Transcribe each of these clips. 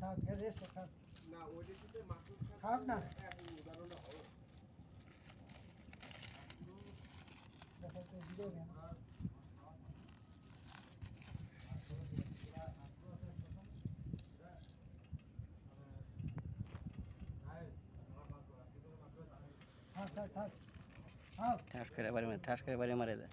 থাক রেস্ট থাক না ওইটাতে মাসুদ খারাপ না এখন উদাহরণ হবে দেখো তো ভিডিও নেন থাক থাক থাক থাক ঠাস করে বাড়ি মারে ঠাস করে বাড়ি মারে দেয়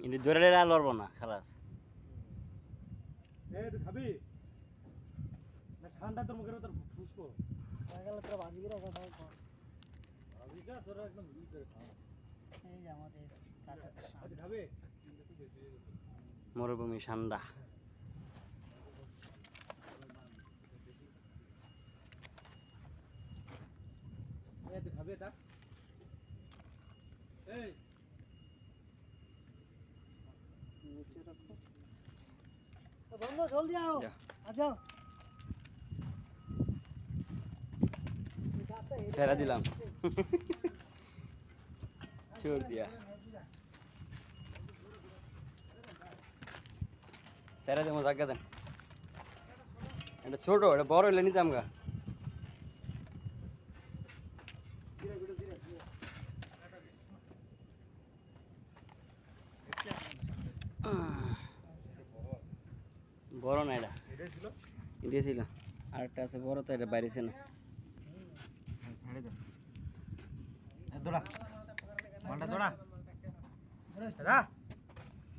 কিন্তু ধরে নিলে না খালাস। খাবি? ঠান্ডা তোর মুখের তোর ফুসকো মরুভূমি ঠান্ডা খাবে তা এই नीचे रखो तो बंदो जल्दी आओ जा। आ जाओ ছেড়ে দিলাম ছোড় দিয়া ছেড়ে দেবো জায়গা দেন এটা ছোট এটা বড় হইলে নিতাম গা বড় না এটা এটাই ছিল এটা ছিল আর একটা আছে বড় তো এটা বাইরে না ছাড়ে দে এ দৌড়া মালটা দৌড়া দাদা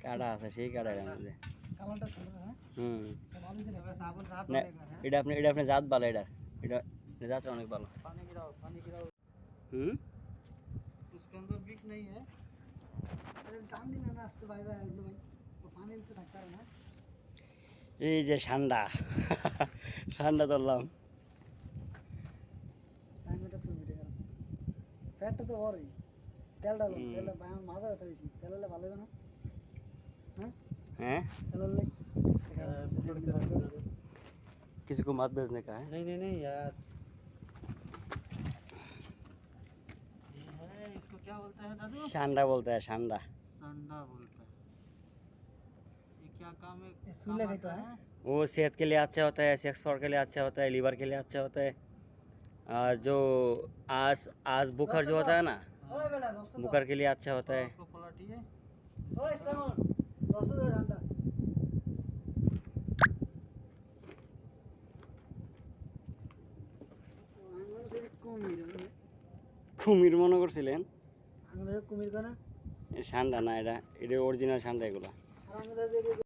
কাটা আছে সেই কাটা এর মধ্যে কালারটা সুন্দর হ্যাঁ হুম सब आलू से रखा साबुन साथ না এটা আপনি এটা আপনি জাত ভালো এটা এটা এটা জাতটা অনেক ভালো पानी गिराओ पानी गिराओ হুম उसके अंदर बिक नहीं है अरे टाइम नहीं लेना आस्ते भाई भाई उल्लू भाई এই যে ঠান্ডা ঠান্ডা ধরলাম। পেটটা তো বড়ই তেল ডালো তেল মাথা ব্যথা বেশি। তেল হলে ভালো না? হ্যাঁ? किसी को मत भेजने का है नहीं नहीं नहीं यार है, इसको क्या बोलता है दादू शानडा बोलता है शानडा शानडा बोलता है ये क्या काम है सुन ले तो है वो सेहत के लिए अच्छा होता है सेक्स फॉर के लिए अच्छा होता है लीवर के लिए अच्छा होता है और जो आज आज बुखार जो होता है ना ओए बेटा दोस्तों बुखार के लिए अच्छा होता है उसको पलटिए ओए इस्लामन दोस्तों दे ठंडा আঙুল সেটা কুমির কুমির মনে করছিলেন আঙুল কুমির কেনা এ ঠান্ডা না এটা এটা অরিজিনাল ঠান্ডা এগুলো আর আঙুল